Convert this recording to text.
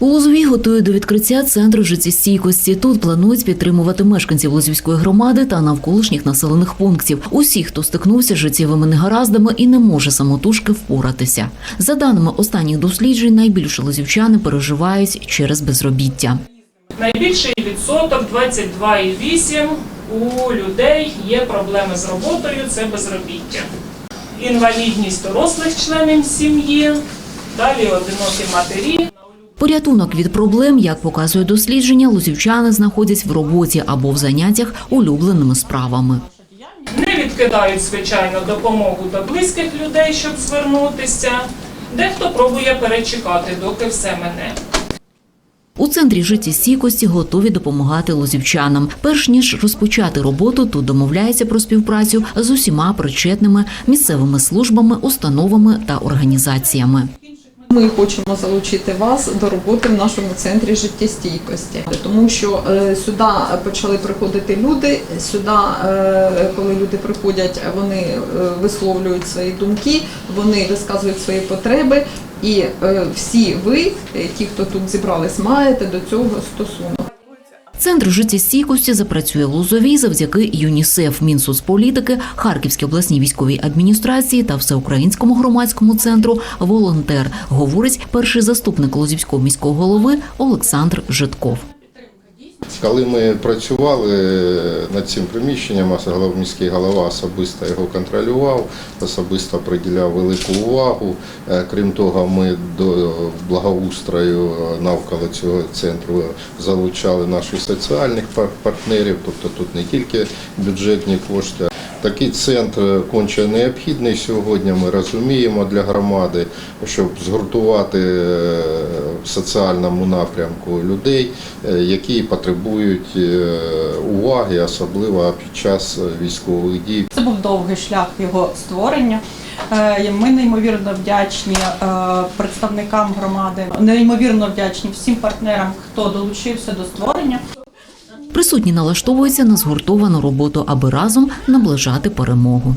У Лозовій готують до відкриття центру життєстійкості. Тут планують підтримувати мешканців Лозівської громади та навколишніх населених пунктів. Усі, хто стикнувся з життєвими негараздами і не може самотужки впоратися. За даними останніх досліджень, найбільше лозівчани переживають через безробіття. Найбільший відсоток 22,8 у людей є проблеми з роботою, це безробіття. Інвалідність дорослих членів сім'ї, далі одинокі матері. Порятунок від проблем, як показує дослідження, лозівчани знаходять в роботі або в заняттях улюбленими справами. Не відкидають, звичайно, допомогу до близьких людей, щоб звернутися. Дехто пробує перечекати, доки все мене. У центрі життєстійкості готові допомагати лозівчанам. Перш ніж розпочати роботу, тут домовляються про співпрацю з усіма причетними місцевими службами, установами та організаціями. Ми хочемо залучити вас до роботи в нашому центрі життєстійкості, тому що е, сюди почали приходити люди. Сюди, е, коли люди приходять, вони е, висловлюють свої думки, вони висказують свої потреби, і всі ви, ті, хто тут зібрались, маєте до цього стосунок. Центр життєстійкості запрацює в Лозовій завдяки ЮНІСЕФ, Мінсоцполітики, Харківській обласній військовій адміністрації та Всеукраїнському громадському центру Волонтер, говорить перший заступник Лозівського міського голови Олександр Житков. Коли ми працювали над цим приміщенням, міський голова особисто його контролював, особисто приділяв велику увагу. Е, Крім того, ми до благоустрою навколо цього центру залучали наших соціальних партнерів, тобто тут не тільки бюджетні кошти. Такий центр конче необхідний сьогодні. Ми розуміємо для громади, щоб згуртувати е, в соціальному напрямку людей, е, які потребують е, уваги, особливо під час військових дій. Це був довгий шлях його створення. Е, Ми неймовірно вдячні е, представникам громади, неймовірно вдячні всім партнерам, хто долучився до створення. Присутні налаштовуються на згуртовану роботу, аби разом наближати перемогу.